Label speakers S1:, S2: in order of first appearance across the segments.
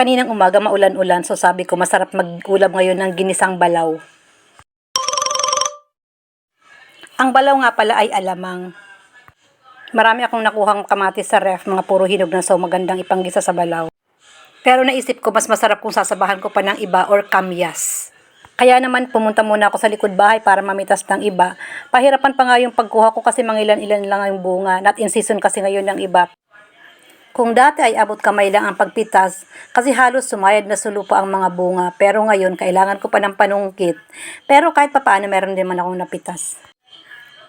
S1: Kaninang umaga maulan-ulan so sabi ko masarap mag-ulam ngayon ng ginisang balaw. Ang balaw nga pala ay alamang. Marami akong nakuhang kamatis sa ref, mga puro hinog na so magandang ipanggisa sa balaw. Pero naisip ko mas masarap kung sasabahan ko pa ng iba or kamyas. Kaya naman pumunta muna ako sa likod bahay para mamitas ng iba. Pahirapan pa nga yung pagkuha ko kasi mangilan-ilan lang yung bunga. Not in season kasi ngayon ng iba. Kung dati ay abot kamay lang ang pagpitas, kasi halos sumayad na sulupa ang mga bunga, pero ngayon kailangan ko pa ng panungkit. Pero kahit papaano meron din man akong napitas.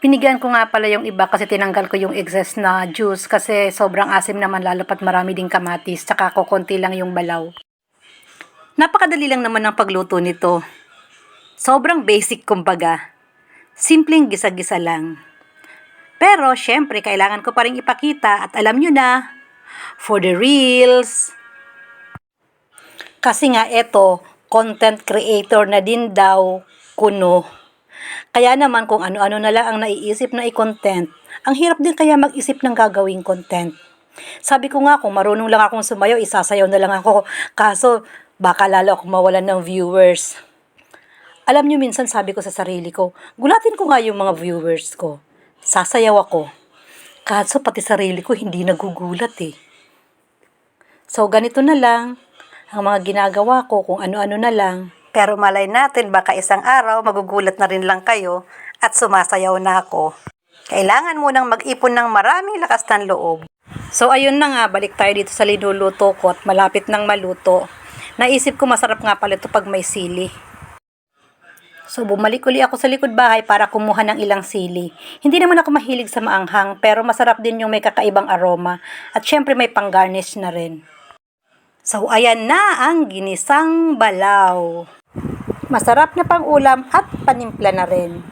S1: Pinigyan ko nga pala yung iba kasi tinanggal ko yung excess na juice kasi sobrang asim naman lalo pat marami ding kamatis, tsaka kukunti lang yung balaw. Napakadali lang naman ng pagluto nito. Sobrang basic kumbaga. Simpleng gisa-gisa lang. Pero syempre kailangan ko pa rin ipakita at alam nyo na, for the reels. Kasi nga eto, content creator na din daw kuno. Kaya naman kung ano-ano na lang ang naiisip na i-content, ang hirap din kaya mag-isip ng gagawing content. Sabi ko nga kung marunong lang akong sumayaw, isasayaw na lang ako. Kaso baka lalo akong mawalan ng viewers. Alam nyo minsan sabi ko sa sarili ko, gulatin ko nga yung mga viewers ko. Sasayaw ako. Kaso pati sarili ko hindi nagugulat eh. So ganito na lang ang mga ginagawa ko kung ano-ano na lang. Pero malay natin baka isang araw magugulat na rin lang kayo at sumasayaw na ako. Kailangan munang mag-ipon ng maraming lakas ng loob. So ayun na nga, balik tayo dito sa linuluto ko at malapit nang maluto. Naisip ko masarap nga pala ito pag may sili. So bumalik uli ako sa likod bahay para kumuha ng ilang sili. Hindi naman ako mahilig sa maanghang pero masarap din yung may kakaibang aroma at syempre may pang-garnish na rin. So ayan na ang ginisang balaw. Masarap na pang ulam at panimpla na rin.